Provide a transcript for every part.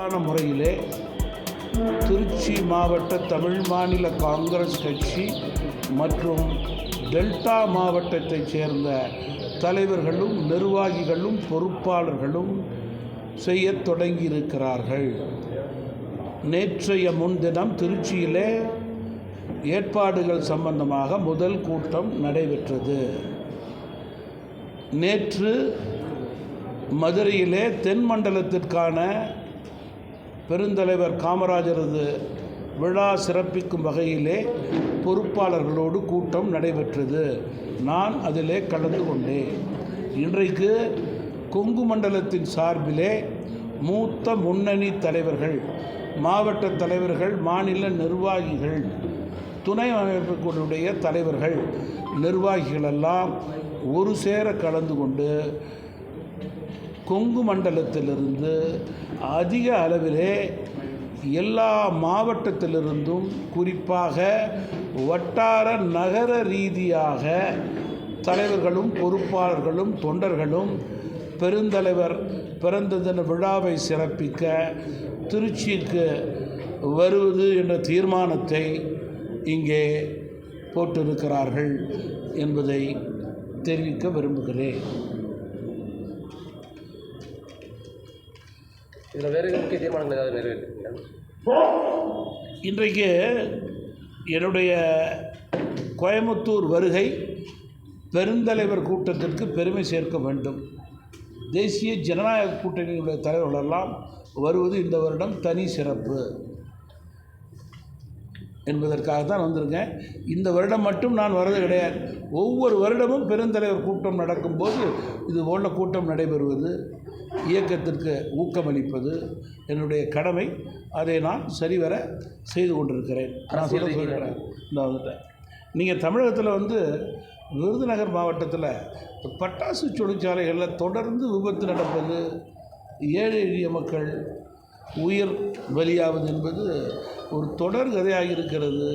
ஆன முறையிலே திருச்சி மாவட்ட தமிழ் மாநில காங்கிரஸ் கட்சி மற்றும் டெல்டா மாவட்டத்தைச் சேர்ந்த தலைவர்களும் நிர்வாகிகளும் பொறுப்பாளர்களும் செய்யத் தொடங்கியிருக்கிறார்கள். நேற்றைய முன்தினம் திருச்சியிலே ஏற்பாடுகள் சம்பந்தமாக முதல் கூட்டம் நடைபெற்றது. நேற்று மதுரையிலே தென் மண்டலத்திற்கான பெருந்தலைவர் காமராஜரது விழா சிறப்பிக்கும் வகையிலே பொறுப்பாளர்களோடு கூட்டம் நடைபெற்றது. நான் அதிலே கலந்து கொண்டேன். இன்றைக்கு கொங்கு மண்டலத்தின் சார்பிலே மூத்த முன்னணி தலைவர்கள் மாவட்ட தலைவர்கள் மாநில நிர்வாகிகள் துணை அமைப்புகளுடைய தலைவர்கள் நிர்வாகிகளெல்லாம் ஒரு சேர கலந்து கொண்டு கொங்கு மண்டலத்திலிருந்து அதிக அளவிலே எல்லா மாவட்டத்திலிருந்தும் குறிப்பாக வட்டார நகர ரீதியாக தலைவர்களும் பொறுப்பாளர்களும் தொண்டர்களும் பெருந்தலைவர் பிறந்த தின விழாவை சிறப்பிக்க திருச்சிக்கு வருவது என்ற தீர்மானத்தை இங்கே போட்டிருக்கிறார்கள் என்பதை தெரிவிக்க விரும்புகிறேன். இதில் வேறு முக்கிய தீர்மானங்கள் ஏதாவது நிறைவேற்றிருக்கீங்களா இன்றைக்கு என்னுடைய கோயமுத்தூர் வருகை பெருந்தலைவர் கூட்டத்திற்கு பெருமை சேர்க்க வேண்டும். தேசிய ஜனநாயக கூட்டணியுடைய தலைவர்களெல்லாம் வருவது இந்த வருடம் தனி சிறப்பு. என்பதற்காக தான் வந்திருக்கேன். இந்த வருடம் மட்டும் நான் வர்றது கிடையாது. ஒவ்வொரு வருடமும் பெருந்தலைவர் கூட்டம் நடக்கும்போது இது போன்ற கூட்டம் நடைபெறுவது இயக்கத்திற்கு ஊக்கமளிப்பது என்னுடைய கடமை. அதை நான் சரிவர செய்து கொண்டிருக்கிறேன். நான் சொல்ல சொல்கிறேன் இந்த வந்துட்டேன். நீங்கள் தமிழகத்தில் வந்து விருதுநகர் மாவட்டத்தில் பட்டாசு தொழிற்சாலைகளில் தொடர்ந்து விபத்து நடப்பது ஏழை எளிய மக்கள் உயிர் பலியாவது என்பது ஒரு தொடர் கதையாக இருக்கிறது.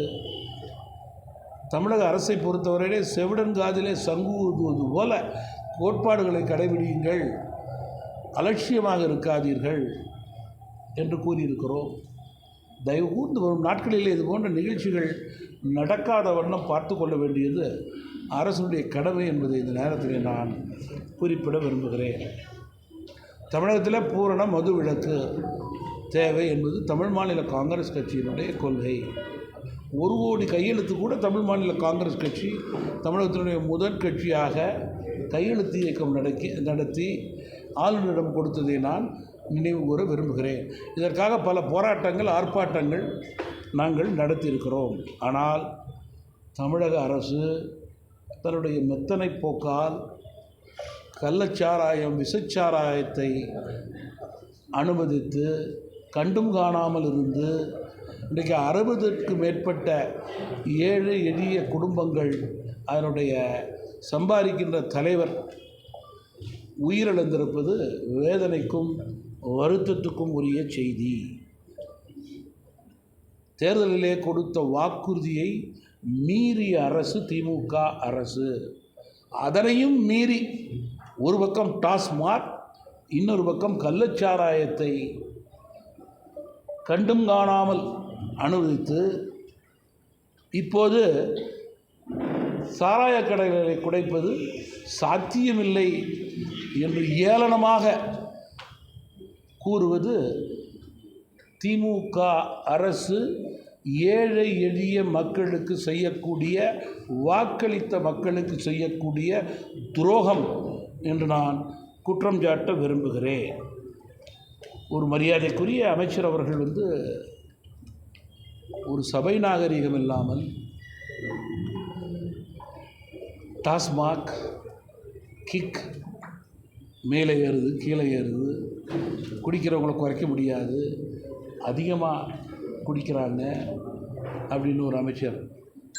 தமிழக அரசை பொறுத்தவரையிலே செவிடன் காதிலே சங்கு ஊதுவது போல கோட்பாடுகளை கடைபிடியுங்கள். அலட்சியமாக இருக்காதீர்கள் என்று கூறியிருக்கிறோம். தயவு கூர்ந்து வரும் நாட்களில் இது போன்ற நிகழ்ச்சிகள் நடக்காத வண்ணம் பார்த்து கொள்ள வேண்டியது அரசுடைய கடமை என்பதை இந்த நேரத்தில் நான் குறிப்பிட விரும்புகிறேன். தமிழகத்தில் பூரண மது விலக்கு தேவை என்பது தமிழ் மாநில காங்கிரஸ் கட்சியினுடைய கொள்கை. ஒரு கோடி கையெழுத்து கூட தமிழ் மாநில காங்கிரஸ் கட்சி தமிழகத்தினுடைய முதற் கட்சியாக கையெழுத்து இயக்கம் நடக்கி நடத்தி ஆளுநரிடம் கொடுத்ததை நான் நினைவு கூற விரும்புகிறேன். இதற்காக பல போராட்டங்கள் ஆர்ப்பாட்டங்கள் நாங்கள் நடத்தியிருக்கிறோம். ஆனால் தமிழக அரசு தன்னுடைய மெத்தனை போக்கால் கள்ளச்சாராயம் விசச்சாராயத்தை அனுமதித்து கண்டும் காணாமல் இருந்து இன்றைக்கு அறுபதுக்கு மேற்பட்ட ஏழு எளிய குடும்பங்கள் அதனுடைய சம்பாதிக்கின்ற தலைவர் உயிரிழந்திருப்பது வேதனைக்கும் வருத்தத்துக்கும் உரிய செய்தி. தேர்தலிலே கொடுத்த வாக்குறுதியை மீறிய அரசு திமுக அரசு. அதனையும் மீறி ஒரு பக்கம் டாஸ்மாக் இன்னொரு பக்கம் கள்ளச்சாராயத்தை கண்டும் காணாமல் அனுபவித்து இப்போது சாராய கடைகளை குடைப்பது சாத்தியமில்லை என்று ஏளனமாக கூறுவது திமுக அரசு ஏழை எளிய மக்களுக்கு செய்யக்கூடிய வாக்களித்த மக்களுக்கு செய்யக்கூடிய துரோகம் என்று நான் குற்றம் சாட்ட விரும்புகிறேன். ஒரு மரியாதைக்குரிய அமைச்சர் அவர்கள் வந்து ஒரு சபை நாகரிகம் இல்லாமல் டாஸ்மாக் கிக் மேலே ஏறுது கீழே ஏறுது குடிக்கிறவங்கள குறைக்க முடியாது அதிகமாக குடிக்கிறாங்க அப்படின்னு ஒரு அமைச்சர்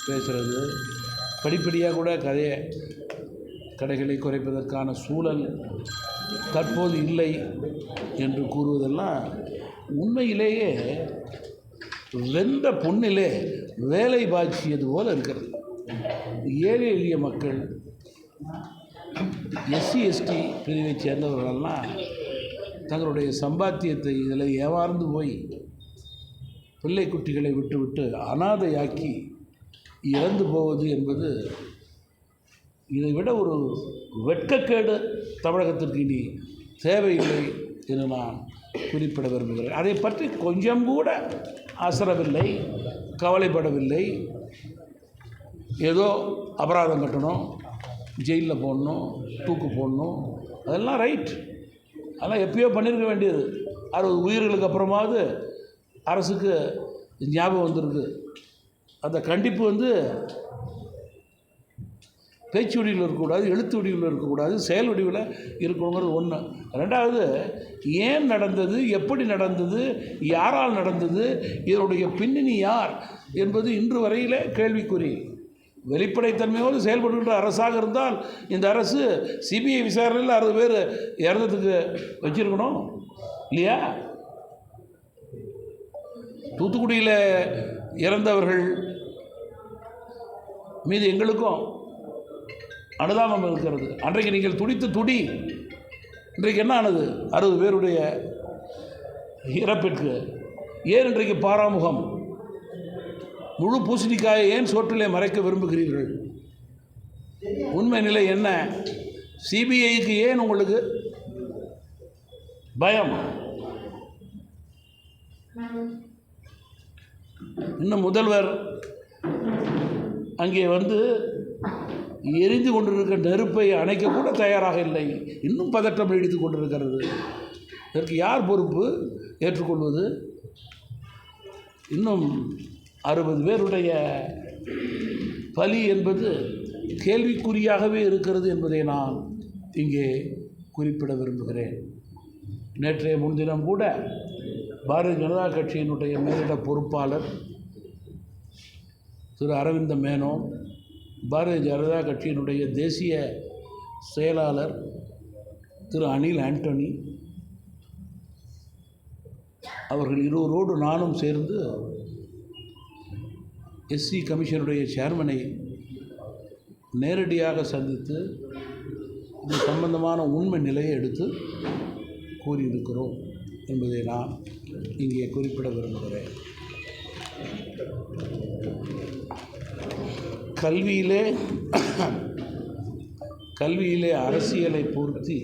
பேசுகிறது படிப்படியாக கூட கதையை கடைகளை குறைப்பதற்கான சூழல் தற்போது இல்லை என்று கூறுவதெல்லாம் உண்மையிலேயே வெந்த பொண்ணிலே வேலை பாய்ச்சியது போல் இருக்கிறது. ஏழை எளிய மக்கள் எஸ்சி எஸ்டி பிரிவைச் சேர்ந்தவர்களெல்லாம் தங்களுடைய சம்பாத்தியத்தை இதில் ஏமாந்து போய் பிள்ளை குட்டிகளை விட்டுவிட்டு அனாதையாக்கி இறந்து போவது என்பது இதை விட ஒரு வெட்கக்கேடு தமிழகத்திற்கு இனி தேவையில்லை என்று நான் குறிப்பிட விரும்புகிறேன். அதை பற்றி கொஞ்சம் கூட அசரவில்லை கவலைப்படவில்லை. ஏதோ அபராதம் கட்டணும் ஜெயிலில் போடணும் தூக்கு போடணும் அதெல்லாம் ரைட் அதெல்லாம் எப்பயோ பண்ணியிருக்க வேண்டியது. அறுபது உயிர்களுக்கு அப்புறமாவது அரசுக்கு ஞாபகம் வந்திருக்கு. அந்த கண்டிப்பு வந்து பேச்சு வடிவில் இருக்கக்கூடாது எழுத்து வடிவில் இருக்கக்கூடாது செயல் வடிவில் இருக்கணுங்கிறது ஒன்று ரெண்டாவது ஏன் நடந்தது எப்படி நடந்தது யாரால் நடந்தது இதனுடைய பின்னணி யார் என்பது இன்று வரையில் கேள்விக்குறி. வெளிப்படைத்தன்மையோடு செயல்படுகின்ற அரசாக இருந்தால் இந்த அரசு சிபிஐ விசாரணையில் அறுபது பேர் இறந்ததுக்கு வச்சிருக்கணும் இல்லையா? தூத்துக்குடியில் இறந்தவர்கள் மீது எங்களுக்கும் அனுதாபம் இருக்கிறது. அன்றைக்கு நீங்கள் துடித்து துடி. இன்றைக்கு என்ன ஆனது? அறுபது பேருடைய இறப்பிற்கு. ஏன் இன்றைக்கு பாராமுகம்? முழு பூசணிக்காயை ஏன் சோற்றிலே மறைக்க விரும்புகிறீர்கள்? உண்மை நிலை என்ன? சிபிஐக்கு ஏன் உங்களுக்கு பயம்? இன்னும் முதல்வர் அங்கே வந்து எரிந்து கொண்டிருக்கிற நெருப்பை அணைக்கக்கூட தயாராக இல்லை. இன்னும் பதட்டம் நீடித்து கொண்டிருக்கிறது. இதற்கு யார் பொறுப்பு? ஏற்றுக்கொள்வது? இன்னும் அறுபது பேருடைய பலி என்பது கேள்விக்குறியாகவே இருக்கிறது என்பதை நான் இங்கே குறிப்பிட விரும்புகிறேன். நேற்றைய முன்தினம் கூட பாரதிய ஜனதா கட்சியினுடைய மேலிட பொறுப்பாளர் திரு அரவிந்த மேனோன் பாரதிய ஜனதா கட்சியினுடைய தேசிய செயலாளர் திரு அனில் ஆண்டனி அவர்கள் இருவரோடு நானும் சேர்ந்து எஸ்சி கமிஷனுடைய சேர்மனை நேரடியாக சந்தித்து இது சம்பந்தமான உண்மை நிலையை எடுத்து கூறியிருக்கிறோம் என்பதை நான் இங்கே குறிப்பிட விரும்புகிறேன். கல்வியிலே கல்வியிலே அரசியலை பொருத்தி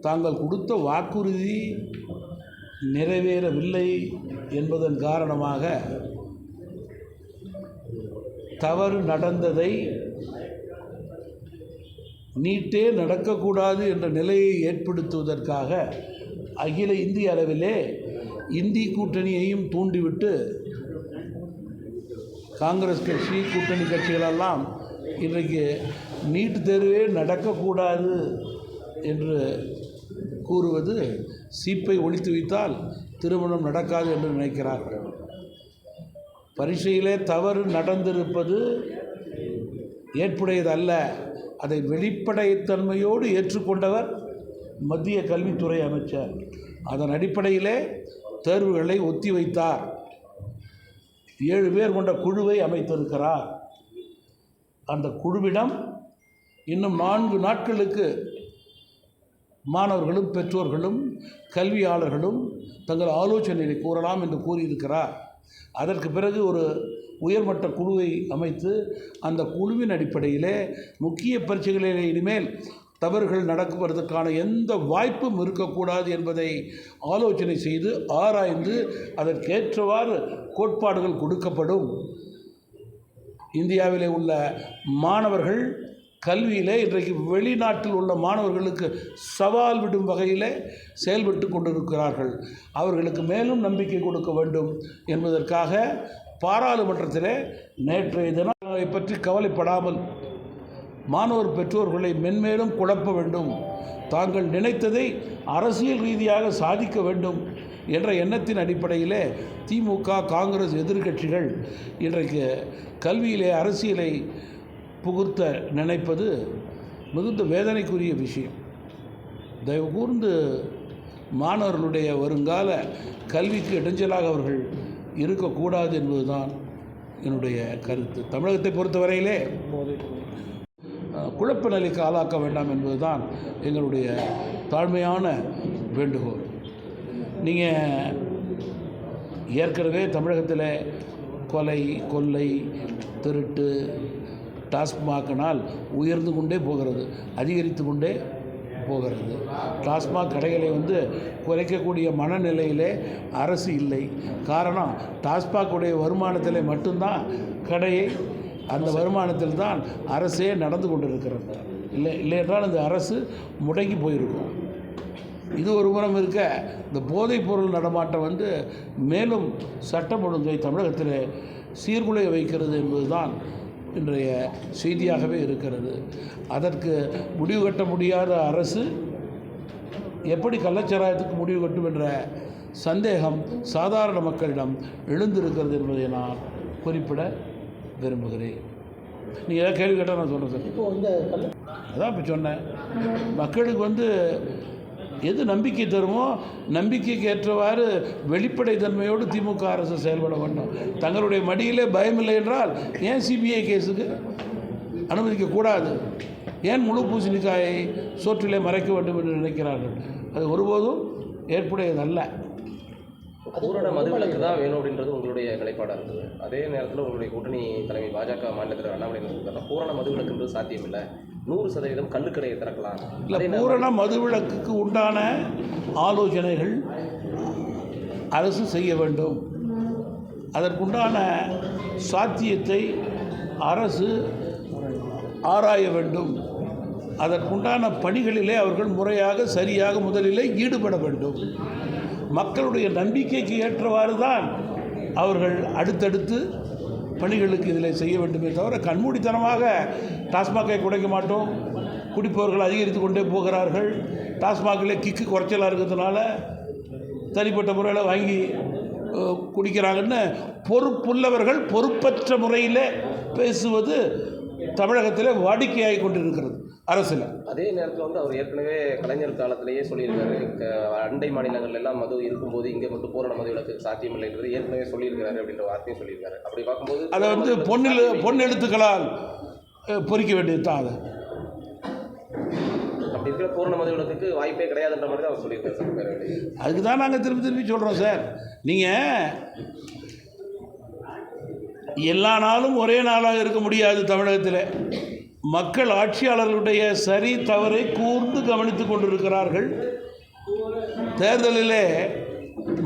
தாங்கள் கொடுத்த வாக்குறுதி நிறைவேறவில்லை என்பதன் காரணமாக தவறு நடந்ததை நீட்டே நடக்கக்கூடாது என்ற நிலையை ஏற்படுத்துவதற்காக அகில இந்திய அளவிலே இந்தி கூட்டணியையும் தூண்டிவிட்டு காங்கிரஸ் கட்சி கூட்டணி கட்சிகளெல்லாம் இன்றைக்கு நீட் தேர்வே நடக்கக்கூடாது என்று கூறுவது சீப்பை ஒழித்து வைத்தால் திருமணம் நடக்காது என்று நினைக்கிறார்கள். பரீட்சையிலே தவறு நடந்திருப்பது ஏற்புடையதல்ல. அதை வெளிப்படைத்தன்மையோடு ஏற்றுக்கொண்டவர் மத்திய கல்வித்துறை அமைச்சர். அதன் அடிப்படையிலே தேர்வுகளை ஒத்தி வைத்தார் ஏழு பேர் கொண்ட குழுவை அமைத்திருக்கிறார். அந்த குழுவிடம் இன்னும் நான்கு நாட்களுக்கு மாணவர்களும் பெற்றோர்களும் கல்வியாளர்களும் தங்கள் ஆலோசனைகளை கூறலாம் என்று கூறியிருக்கிறார். அதற்கு பிறகு ஒரு உயர்மட்ட குழுவை அமைத்து அந்த குழுவின் அடிப்படையிலே முக்கிய பரீட்சைகளில் இனிமேல் தவறுகள் நடக்குவதற்கான எந்த வாய்ப்பும் இருக்கக்கூடாது என்பதை ஆலோசனை செய்து ஆராய்ந்து அதற்கேற்றவாறு கோட்பாடுகள் கொடுக்கப்படும். இந்தியாவிலே உள்ள மாணவர்கள் கல்வியிலே இன்றைக்கு வெளிநாட்டில் உள்ள மாணவர்களுக்கு சவால் விடும் வகையிலே செயல்பட்டு கொண்டிருக்கிறார்கள். அவர்களுக்கு மேலும் நம்பிக்கை கொடுக்க வேண்டும் என்பதற்காக பாராளுமன்றத்தில் நேற்றைய தினம் பற்றி கவலைப்படாமல் மாணவர் பெற்றோர்களை மென்மேலும் குழப்ப வேண்டும். தாங்கள் நினைத்ததை அரசியல் ரீதியாக சாதிக்க வேண்டும் என்ற எண்ணத்தின் அடிப்படையிலே திமுக காங்கிரஸ் எதிர்க்கட்சிகள் இன்றைக்கு கல்வியிலே அரசியலை புகுத்த நினைப்பது மிகுந்த வேதனைக்குரிய விஷயம். தயவு கூர்ந்து மாணவர்களுடைய வருங்கால கல்விக்கு இடைஞ்சலாக அவர்கள் இருக்கக்கூடாது என்பதுதான் என்னுடைய கருத்து. தமிழகத்தை பொறுத்தவரையிலே அஹ், குழப்ப நிலைக்கு ஆளாக்க வேண்டாம் என்பதுதான் எங்களுடைய தாழ்மையான வேண்டுகோள். நீங்கள் ஏற்கனவே தமிழகத்தில் கொலை கொள்ளை திருட்டு டாஸ்மாக்கினால் உயர்ந்து கொண்டே போகிறது அதிகரித்து கொண்டே போகிறது. டாஸ்மாக் கடைகளை வந்து குறைக்கக்கூடிய மனநிலையிலே அரசு இல்லை. காரணம் டாஸ்மாகுடைய வருமானத்தில் மட்டும்தான் கடையை அந்த வருமானத்தில் தான் அரசே நடந்து கொண்டிருக்கிறது. இல்லை இல்லை என்றால் இந்த அரசு முடங்கி போயிருக்கும். இது ஒரு புறம் இருக்க இந்த போதைப் பொருள் நடமாட்டம் வந்து மேலும் சட்டம் ஒழுங்கை தமிழகத்தில் சீர்குலைய வைக்கிறது என்பதுதான் இன்றைய செய்தியாகவே இருக்கிறது. அதற்கு முடிவு கட்ட முடியாத அரசு எப்படி கள்ளச்சாராயத்துக்கு முடிவு கட்டும் என்ற சந்தேகம் சாதாரண மக்களிடம் எழுந்திருக்கிறது என்பதை நான் குறிப்பிட விரும்புகிறேன் நீங்கள் ஏதாவது கேள்வி கேட்டால் நான் சொல்கிறேன் சார். இப்போ இந்த அதான் இப்போ சொன்னேன். மக்களுக்கு வந்து எது நம்பிக்கை தருமோ நம்பிக்கைக்கு ஏற்றவாறு வெளிப்படை தன்மையோடு திமுக அரசு செயல்பட வேண்டும். தங்களுடைய மடியிலே பயமில்லை என்றால் ஏன் சிபிஐ கேஸுக்கு அனுமதிக்கக்கூடாது ஏன் முழு பூசணிக்காயை சோற்றிலே மறைக்க வேண்டும் என்று நினைக்கிறார்கள்? அது ஒருபோதும் ஏற்புடையதல்ல. பூரண மதுவிலக்கு தான் வேணும் அப்படின்றது உங்களுடைய நிலைப்பாடாக இருக்குது அதே நேரத்தில் உங்களுடைய கூட்டணி தலைமை பாஜக மாநில தலைவர் அண்ணாமலை சொல்றாருன்னா, பூரண மதுவிலக்குன்றது சாத்தியமில்லை. நூறு சதவீதம் கள்ளுக்கடையை திறக்கலாம். இல்லை பூரண மதுவிலக்குக்கு உண்டான ஆலோசனைகள் அரசு செய்ய வேண்டும். அதற்குண்டான சாத்தியத்தை அரசு ஆராய வேண்டும். அதற்குண்டான பணிகளிலே அவர்கள் முறையாக சரியாக முதலிலே ஈடுபட வேண்டும். மக்களுடைய நம்பிக்கைக்கு ஏற்றவாறு தான் அவர்கள் அடுத்தடுத்து பணிகளுக்கு இதில் செய்ய வேண்டுமே தவிர கண்மூடித்தனமாக டாஸ்மாகை குறைக்க மாட்டோம். குடிப்பவர்கள் அதிகரித்து கொண்டே போகிறார்கள். டாஸ்மாகில் கிக்கு குறைச்சலாக இருக்கிறதுனால தனிப்பட்ட முறையில் வாங்கி குடிக்கிறாங்கன்னு பொறுப்புள்ளவர்கள் பொறுப்பற்ற முறையில் பேசுவது தமிழகத்தில் வாடிக்கையாகி கொண்டிருக்கிறது. அரசில் அதே நேரத்தில் வந்து அவர் ஏற்கனவே கலைஞர் காலத்திலேயே சொல்லியிருக்காரு. அண்டை மாநிலங்கள்ல எல்லாம் மது இருக்கும்போது இங்கே மட்டும் பூரண மதுவிலக்கு சாத்தியமில்லைன்றது ஏற்கனவே சொல்லியிருக்காரு அப்படின்ற வார்த்தையும் சொல்லியிருக்காரு. அப்படி பார்க்கும்போது அதை வந்து பொன்னில் பொன் எழுத்துக்களால் அஹ், பொறிக்க வேண்டியது தான் அது. அப்படி இருக்கிற பூரண மதுவிலக்குக்கு வாய்ப்பே கிடையாதுன்ற மாதிரி தான் அவர் சொல்லியிருக்காரு சார் அதுக்கு தான் நாங்கள் திருப்பி திருப்பி சொல்கிறோம் சார். நீங்கள் எல்லா நாளும் ஒரே நாளாக இருக்க முடியாது தமிழகத்தில். மக்கள் ஆட்சியாளர்களுடைய சரி தவறை கூர்ந்து கவனித்து கொண்டிருக்கிறார்கள். தேர்தலிலே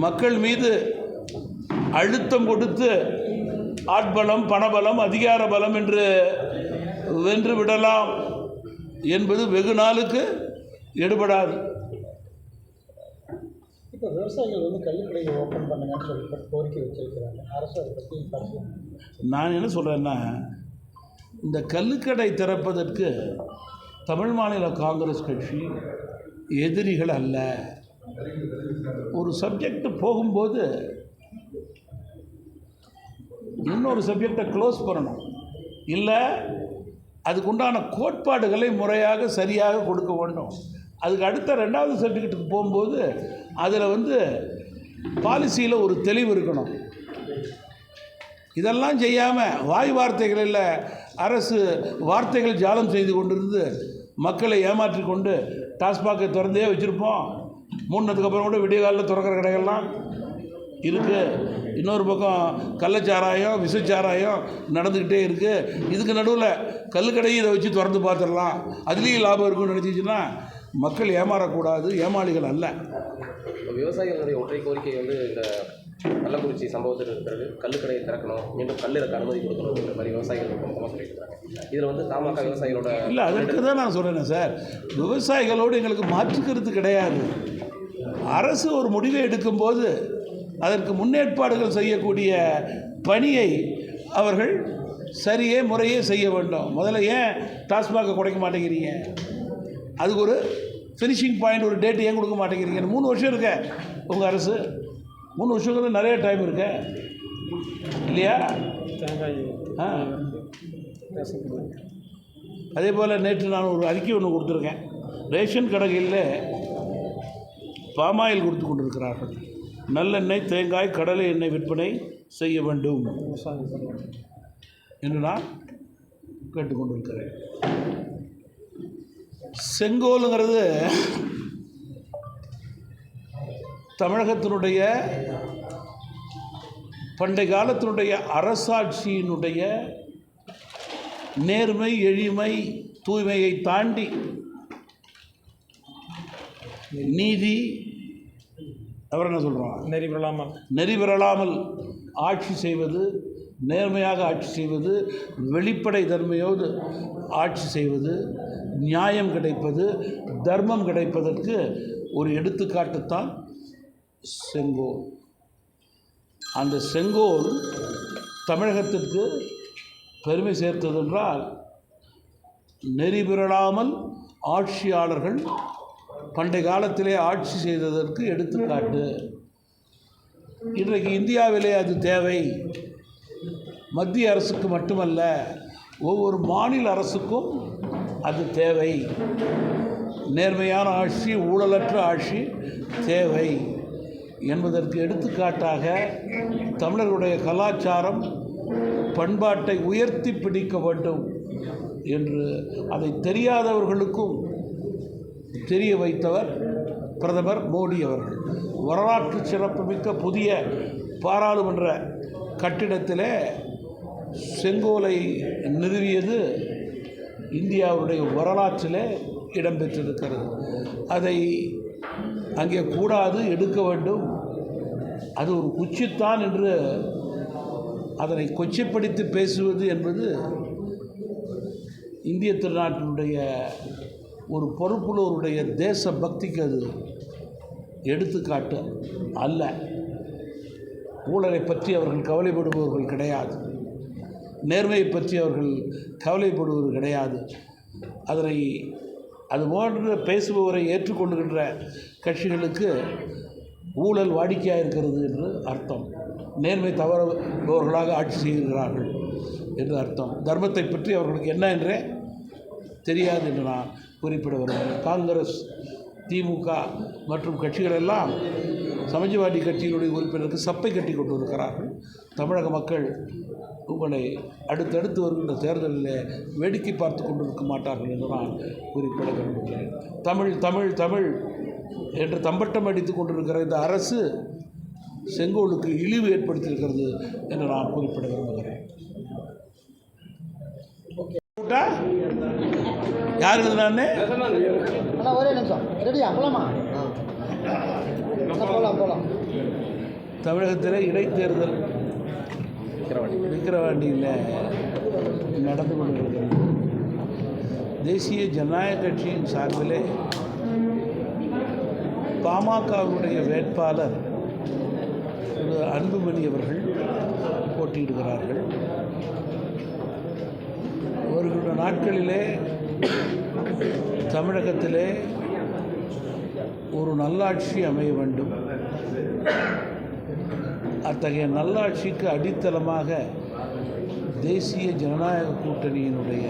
மக்கள் மீது அழுத்தம் கொடுத்து ஆட்பலம் பணபலம் அதிகார பலம் என்று வென்று விடலாம் என்பது வெகு நாளுக்கு எடுபடாது. இப்போ விவசாயிகள் வந்து கல்லுக்கடையை ஓப்பன் பண்ணுங்கன்னு சொல்லி கோரிக்கை வச்சிருக்கிறாங்க. அரசு அதை பற்றி நான் என்ன சொல்கிறேன்னா இந்த கல்லுக்கடை திறப்பதற்கு தமிழ் மாநில காங்கிரஸ் கட்சி எதிரிகள் அல்ல. ஒரு சப்ஜெக்ட் போகும்போது இன்னொரு சப்ஜெக்டை க்ளோஸ் பண்ணணும். இல்லை அதுக்குண்டான கோட்பாடுகளை முறையாக சரியாக கொடுக்க வேண்டும். அதுக்கு அடுத்த ரெண்டாவது சப்ஜெக்ட்டுக்கு போகும்போது அதில் வந்து பாலிசியில் ஒரு தெளிவு இருக்கணும். இதெல்லாம் செய்யாமல் வாய் வார்த்தைகளில் அரசு வார்த்தைகள் ஜாலம் செய்து கொண்டிருந்து மக்களை ஏமாற்றி கொண்டு டாஸ்மாகை திறந்தே வச்சுருப்போம். மூணுனதுக்கு அப்புறம் கூட விடிய காலில் திறக்கிற கடைகள்லாம் இருக்குது இன்னொரு பக்கம் கள்ளச்சாராயம் விசச்சாராயம் நடந்துக்கிட்டே இருக்குது இதுக்கு நடுவில் கல்லுக்கடையை இதை வச்சு திறந்து பார்த்துடலாம். அதுலேயும் லாபம் இருக்கும்னு நினச்சிச்சின்னா மக்கள் ஏமாறக்கூடாது. ஏமாளிகள் அல்ல. விவசாயிகளுடைய ஒற்றை கோரிக்கை வந்து இந்த கள்ளக்குறிச்சி சம்பவத்திற்கு பிறகு கல்லுக்கடையை திறக்கணும் மீண்டும் கல் இறக்க அனுமதி கொடுக்கணும் அப்படின்ற மாதிரி விவசாயிகள் மொத்தமாக சொல்லிட்டு இருக்காங்க. இதில் வந்து தமாக விவசாயிகளோட இல்லை அதற்கு தான் நான் சொல்கிறேன் சார். விவசாயிகளோடு எங்களுக்கு மாற்றுக்கிறது கிடையாது. அரசு ஒரு முடிவை எடுக்கும்போது அதற்கு முன்னேற்பாடுகள் செய்யக்கூடிய பணியை அவர்கள் சரியே முறையே செய்ய வேண்டும். முதல்ல ஏன் டாஸ்மாக குறைக்க மாட்டேங்கிறீங்க? அதுக்கு ஒரு ஃபினிஷிங் பாயிண்ட் ஒரு டேட் ஏன் கொடுக்க மாட்டேங்கிறீங்க மூணு வருஷம் இருக்க உங்கள் அரசு. மூணு வருஷங்கிறது நிறைய டைம் இருக்கு. இல்லையா? ஆ. அதே போல் நேற்று நான் ஒரு அறிக்கை ஒன்று கொடுத்துருக்கேன். ரேஷன் கடைகளில் பாமாயில் கொடுத்து கொண்டிருக்கிறார்கள். நல்லெண்ணெய் தேங்காய் கடலை எண்ணெய் விற்பனை செய்ய வேண்டும் என்று நான் கேட்டுக்கொண்டிருக்கிறேன் செங்கோலுங்கிறது தமிழகத்தினுடைய பண்டை காலத்தினுடைய அரசாட்சியினுடைய நேர்மை எளிமை தூய்மையை தாண்டி நீதி அப்புறம் என்ன சொல்கிறோம் நெறி விழாமல் நெறி பெறலாமல் ஆட்சி செய்வது நேர்மையாக ஆட்சி செய்வது வெளிப்படை தன்மையோடு ஆட்சி செய்வது நியாயம் கிடைப்பது தர்மம் கிடைப்பதற்கு ஒரு எடுத்துக்காட்டுத்தான் செங்கோல். அந்த செங்கோல் தமிழகத்திற்கு பெருமை சேர்த்ததென்றால் நெறி ஆட்சியாளர்கள் பண்டை காலத்திலே ஆட்சி செய்ததற்கு எடுத்துக்காட்டு. இன்றைக்கு இந்தியாவிலே அது தேவை. மத்திய அரசுக்கு மட்டுமல்ல ஒவ்வொரு மாநில அரசுக்கும் அது தேவை. நேர்மையான ஆட்சி ஊழலற்ற ஆட்சி தேவை. என்பதற்கு எடுத்துக்காட்டாக தமிழர்களுடைய கலாச்சாரம் பண்பாட்டை உயர்த்தி பிடிக்க வேண்டும் என்று அதை தெரியாதவர்களுக்கும் தெரிய வைத்தவர் பிரதமர் மோடி அவர்கள். வரலாற்று சிறப்புமிக்க புதிய பாராளுமன்ற கட்டிடத்திலே செங்கோலை நிறுவியது இந்தியாவுடைய வரலாற்றிலே இடம்பெற்றிருக்கிறது. அதை அங்கே கூடாது எடுக்க வேண்டும். அது ஒரு குச்சித்தான் என்று அதனை கொச்சைப்படுத்தி பேசுவது என்பது இந்திய திருநாட்டினுடைய ஒரு பொறுப்புள்ளவருடைய தேச பக்திக்கு அது எடுத்துக்காட்டு அல்ல. ஊழலை பற்றி அவர்கள் கவலைப்படுபவர்கள் கிடையாது. நேர்மையை பற்றி அவர்கள் கவலைப்படுவது கிடையாது. அதனை அது போன்று பேசுபவரை ஏற்றுக்கொள்கின்ற கட்சிகளுக்கு ஊழல் வாடிக்கையாக இருக்கிறது என்று அர்த்தம். நேர்மை தவறுபவர்களாக ஆட்சி செய்கிறார்கள் என்று அர்த்தம். தர்மத்தை பற்றி அவர்களுக்கு என்ன என்றே தெரியாது என்று நான் குறிப்பிட வருகிறேன் காங்கிரஸ் திமுக மற்றும் கட்சிகள் எல்லாம் சமாஜ்வாடி கட்சியினுடைய உறுப்பினருக்கு சப்பை கட்டி கொண்டு இருக்கிறார்கள். தமிழக மக்கள் உங்களை அடுத்தடுத்து வருகின்ற தேர்தலில் வேடிக்கை பார்த்து கொண்டிருக்க மாட்டார்கள் என்று நான் குறிப்பிட விரும்புகிறேன். தமிழ் தமிழ் தமிழ் என்று தம்பட்டம் அடித்துக் கொண்டிருக்கிற இந்த அரசு செங்கோலுக்கு இழிவு ஏற்படுத்தியிருக்கிறது என்று நான் குறிப்பிட விரும்புகிறேன்? யார் எழுதுனான்னு? அண்ணா ஒரே நிமிஷம். ரெடியா? போலாமா? போகலாம் போகலாம் தமிழகத்தில் இடைத்தேர்தல் விக்கிரவாண்டியில் நடந்து கொண்டிருக்கிறது. தேசிய ஜனநாயக கட்சியின் சார்பிலே பாமகவுடைய வேட்பாளர் திரு அன்புமணி அவர்கள் போட்டியிடுகிறார்கள். வருகின்ற நாட்களிலே தமிழகத்திலே ஒரு நல்லாட்சி அமைய வேண்டும். அத்தகைய நல்லாட்சிக்கு அடித்தளமாக தேசிய ஜனநாயக கூட்டணியினுடைய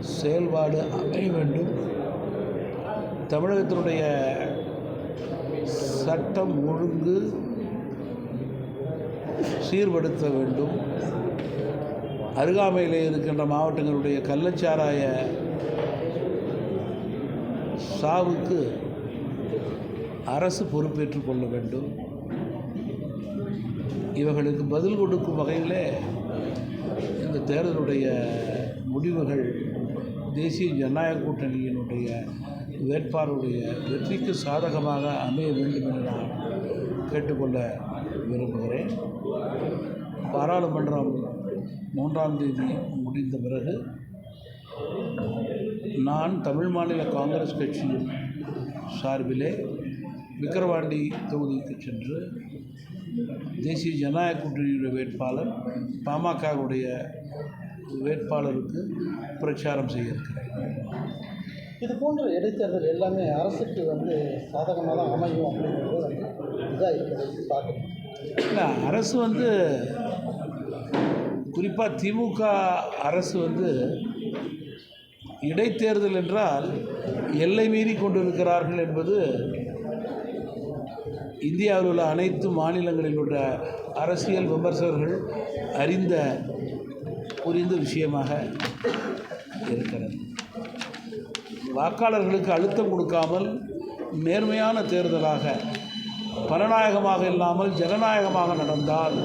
செயல்பாடு அமைய வேண்டும். தமிழகத்தினுடைய சட்டம் ஒழுங்கு சீர்படுத்த வேண்டும். அருகாமையில் இருக்கின்ற மாவட்டங்களுடைய கள்ளச்சாராய சாவுக்கு அரசு பொறுப்பேற்றுக் கொள்ள வேண்டும். இவர்களுக்கு பதில் கொடுக்கும் வகையிலே இந்த தேர்தலுடைய முடிவுகள் தேசிய ஜனநாயக கூட்டணியினுடைய வேட்பாளருடைய வெற்றிக்கு சாதகமாக அமைய வேண்டும் என்று நான் கேட்டுக்கொள்ள விரும்புகிறேன். பாராளுமன்றம் மூன்றாம் தேதி முடிந்த பிறகு நான் தமிழ் மாநில காங்கிரஸ் கட்சியின் சார்பிலே விக்கிரவாண்டி தொகுதிக்கு சென்று தேசிய ஜனநாயக கூட்டணியுடைய வேட்பாளர் பாமகவுடைய வேட்பாளருக்கு பிரச்சாரம் செய்ய இருக்கிறேன் இது போன்ற இடைத்தேர்தல் எல்லாமே அரசுக்கு வந்து சாதகமாக தான் அமையும் அப்படிங்கிறது இதாக இருக்கிறது பார்க்கணும் இல்லை அரசு வந்து குறிப்பாக திமுக அரசு வந்து இடைத்தேர்தல் என்றால் எல்லை மீறி கொண்டிருக்கிறார்கள் என்பது இந்தியாவில் உள்ள அனைத்து மாநிலங்களில் உள்ள அரசியல் விமர்சகர்கள் அறிந்த புரிந்த விஷயமாக இருக்கிறது. வாக்காளர்களுக்கு அழுத்தம் கொடுக்காமல் நேர்மையான தேர்தலாக பரநாயகமாக இல்லாமல் ஜனநாயகமாக நடந்தால்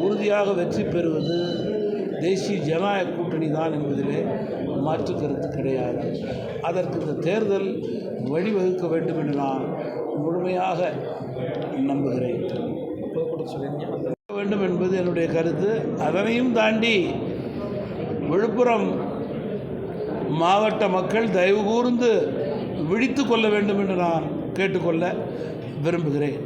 உறுதியாக வெற்றி பெறுவது தேசிய ஜனநாயக கூட்டணி தான் என்பதிலே மாற்று கருத்து கிடையாது. அதற்கு இந்த தேர்தல் வழிவகுக்க வேண்டும் என்று நான் முழுமையாக நம்புகிறேன். வேண்டும் என்பது என்னுடைய கருத்து. அதனையும் தாண்டி விழுப்புரம் மாவட்ட மக்கள் தயவு கூர்ந்து விழித்து கொள்ள வேண்டும் என்று நான் கேட்டுக்கொள்ள விரும்புகிறேன்.